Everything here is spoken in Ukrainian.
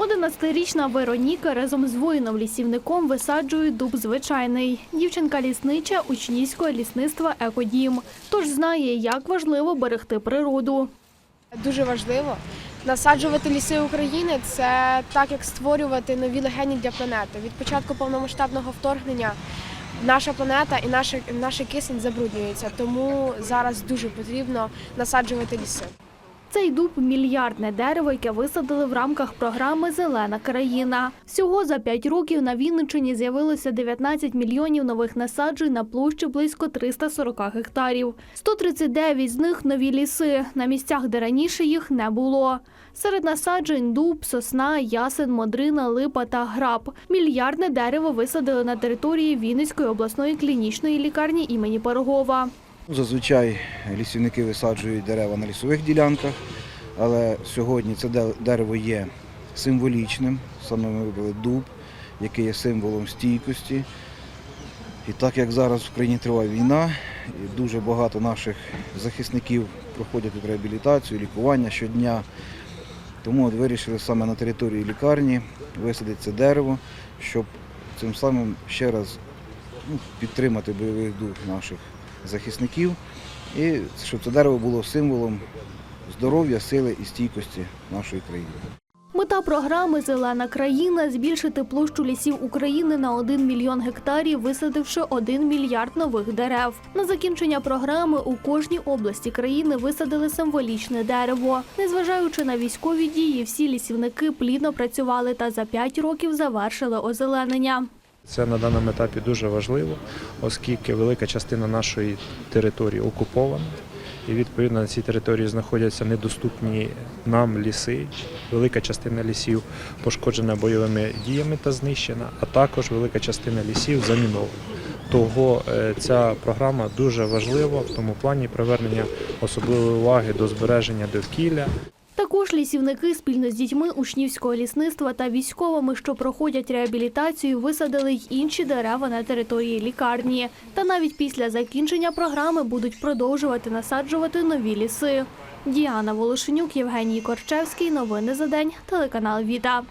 11-річна Вероніка разом з воїном-лісівником висаджує дуб звичайний. Дівчинка ліснича учнівського лісництва Екодім. Тож знає, як важливо берегти природу. Дуже важливо. Насаджувати ліси України це так, як створювати нові легені для планети. Від початку повномасштабного вторгнення наша планета і наш, наш кисень забруднюється, тому зараз дуже потрібно насаджувати ліси. Цей дуб мільярдне дерево, яке висадили в рамках програми Зелена країна. Всього за 5 років на Вінниччині з'явилося 19 мільйонів нових насаджень на площі близько 340 гектарів. 139 з них нові ліси на місцях, де раніше їх не було. Серед насаджень дуб, сосна, ясен, модрина, липа та граб. Мільярдне дерево висадили на території Вінницької обласної клінічної лікарні імені Пирогова. Зазвичай лісівники висаджують дерева на лісових ділянках, але сьогодні це дерево є символічним. Саме ми вибрали дуб, який є символом стійкості. І так як зараз в країні триває війна, і дуже багато наших захисників проходять тут реабілітацію, лікування щодня. Тому от вирішили саме на території лікарні висадити це дерево, щоб цим самим ще раз ну, підтримати бойовий дух наших захисників і щоб це дерево було символом здоров'я, сили і стійкості нашої країни. Мета програми Зелена країна збільшити площу лісів України на 1 мільйон гектарів, висадивши 1 мільярд нових дерев. На закінчення програми у кожній області країни висадили символічне дерево. Незважаючи на військові дії, всі лісівники плідно працювали та за 5 років завершили озеленення. Це на даному етапі дуже важливо, оскільки велика частина нашої території окупована. І відповідно на цій території знаходяться недоступні нам ліси. Велика частина лісів пошкоджена бойовими діями та знищена, а також велика частина лісів замінована. Того е, ця програма дуже важлива в тому плані привернення особливої уваги до збереження довкілля. Також лісівники спільно з дітьми учнівського лісництва та військовими, що проходять реабілітацію, висадили й інші дерева на території лікарні. Та навіть після закінчення програми будуть продовжувати насаджувати нові ліси. Діана Волошенюк, Євгеній Корчевський. Новини за день. Телеканал Віта.